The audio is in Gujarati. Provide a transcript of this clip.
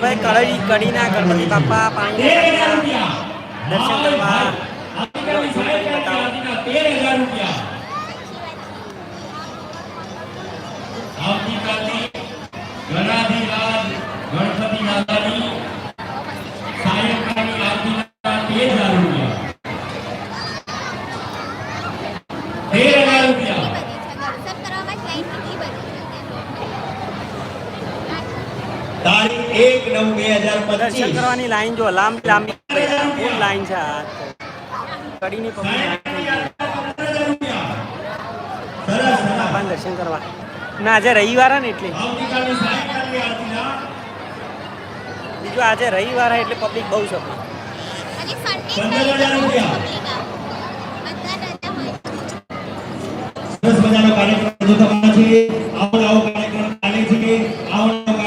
ભાઈ કઢી કઢી ના ગણપતિ બાપા પાણી દર્શન કરવા. એક નવ બે હજાર પચીસ. કરવાની લાઈન જો લાંબી લાંબી. ફૂલ લાઈન છે આ. કડીની બાપાને દર્શન કરવા. ના આજે રવિવાર ને એટલે. બીજું આજે રવિવાર એટલે પબ્લિક બહુ છે. મજાનો કાર્યક્રમ